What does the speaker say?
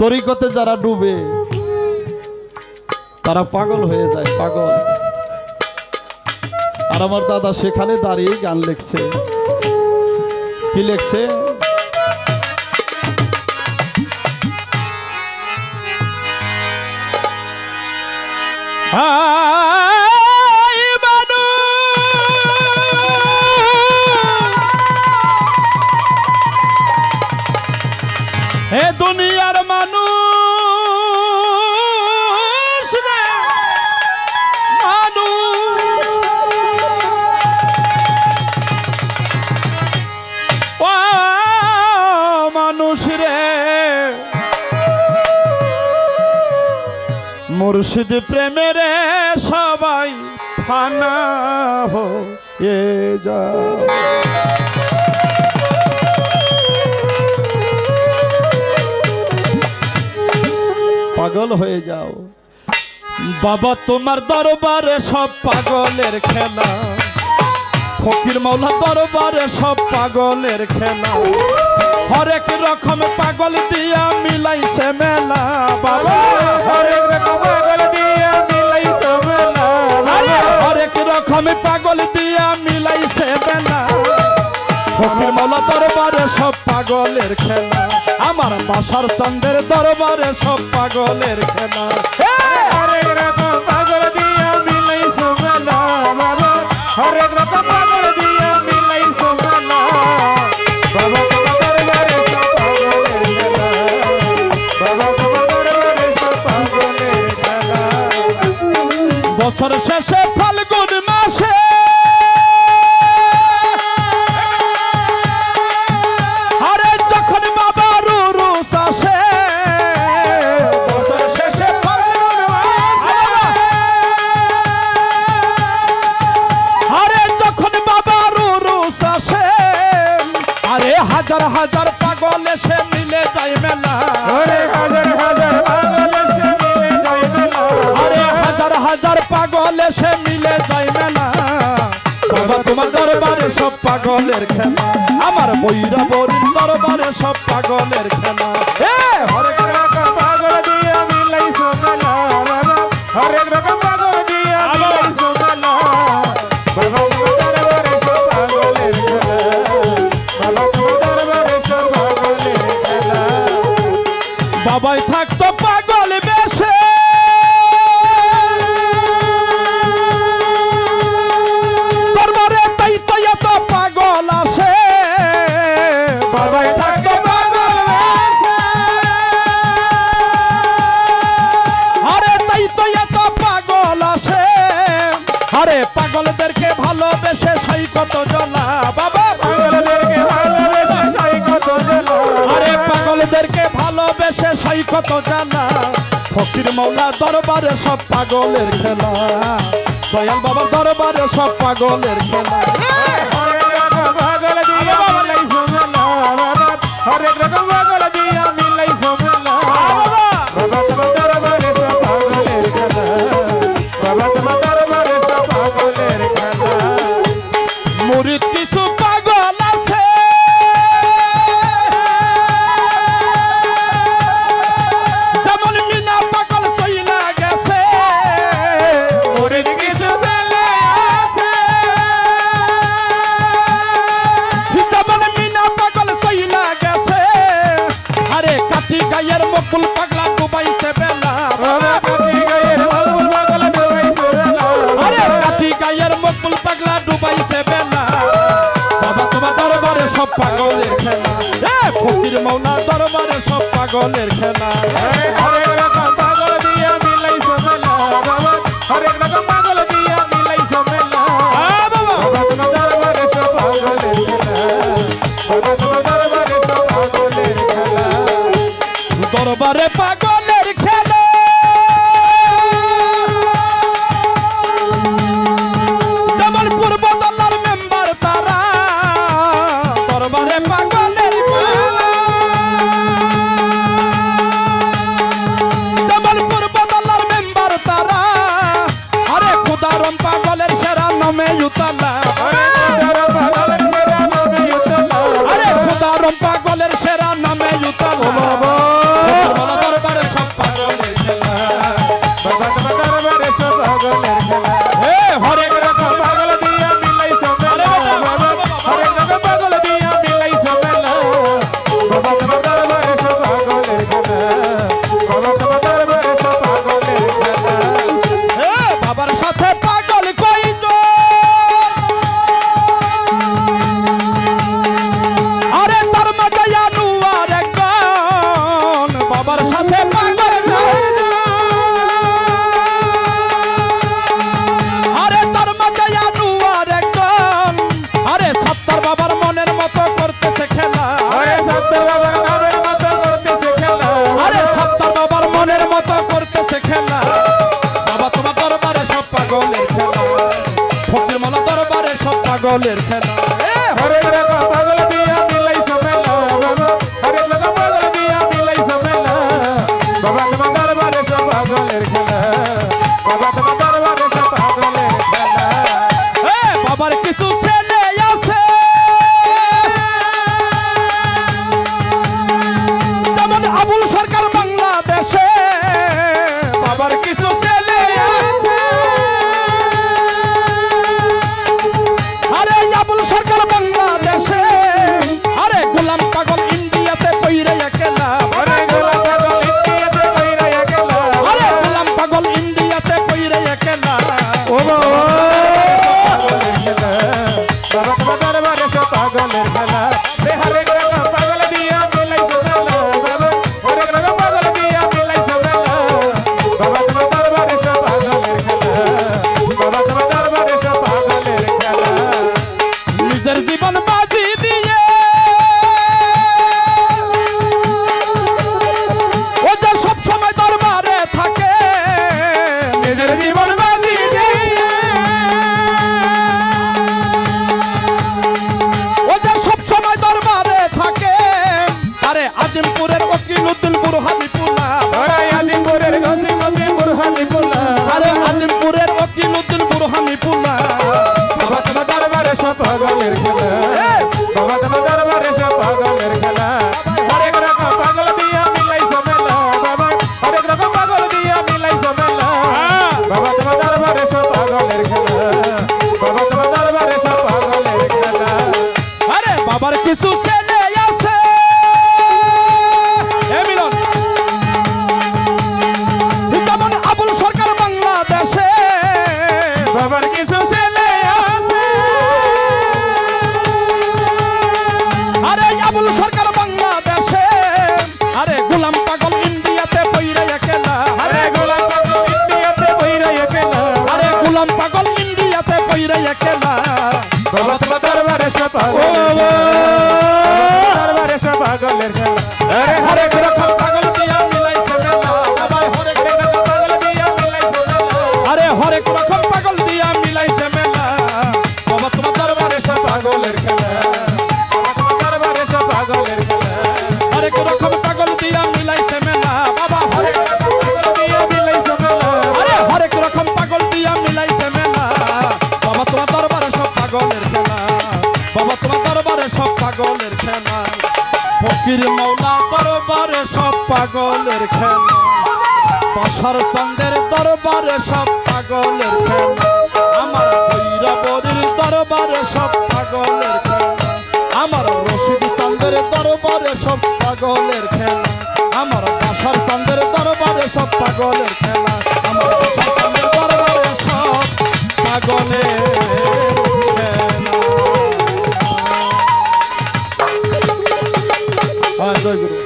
তরিকতে যারা ডুবে, তারা পাগল হয়ে যায়, পাগল। আর আমার দাদা সেখানে দাঁড়িয়ে গান লিখছে। কি লিখছে? হাই মুর্শিদ প্রেমের সবাই ফানা হয়ে যা পাগল হয়ে যাও। বাবা, তোমার দরবারে সব পাগলের খেলা। ফকির মৌলা দরবারে সব পাগলের খেলা। হরেক রকম পাগল দিয়া মিলাইছে মেলা বাবা। হরেক রকম পাগল দিয়া মিলাইছে মেলা হরেক রকম পাগল দিয়া মিলাইছে মেলা। ফকির মৌলা দরবারে সব পাগলের খেলা। আমার বাসার চন্দের দরবারে সব পাগলের খেলা। হরেক রকম পাগল দিয়া মিলাইছো মেলা হরেক রকম হাজার পাগল এসে মিলে যায় মেলা। ওরে হাজার হাজার পাগল এসে মিলে যায় মেলা। আরে হাজার হাজার পাগল এসে মিলে যায় মেলা। বাবা তোমার দরবারে সব পাগলের খেলা। আমার বইরা বরির দরবারে সব পাগলের খেলা। এ রকম পাগল দিয়া মিলাইছো মেলা। বাবা ভালোবেসে সাই কত জানা ফকির মৌলা দরবারে সব পাগলের খেলা দয়াল বাবার দরবারে সব পাগলের খেলা হরেক রকম ফকির মৌলা দরবারে সব পাগলের খেলা। হরেক রকম পাগল দিয়া মিলাই মেলা বাবা হরেক রকম পাগল সবার সাথে আর একদম আরে বাবার মনের মতো খেলা। বাবার মনের মতো খেলা। বাবা তোমার দরবারে সব পাগলের খেলা। ফকির মালা দরবারে সব পাগলের খেলা। বাবা কি লুত কাছে কইরা একলা ভগত দরবারে সে পাগল দরবারে সে পাগলের পাগলের খেলা। ফকির মৌলা দরবারে সব পাগলের খেলা। পাশার চন্দের দরবারে সব পাগলের খেলা। আমার ভৈরবরীর দরবারে সব পাগলের খেলা। আমার রশিদ চন্দের দরবারে সব পাগলের খেলা। আমার পাশার চন্দের দরবারে সব পাগলের খেলা। আমার পাশার চন্দের দরবারে সব পাগলের জয় গুরু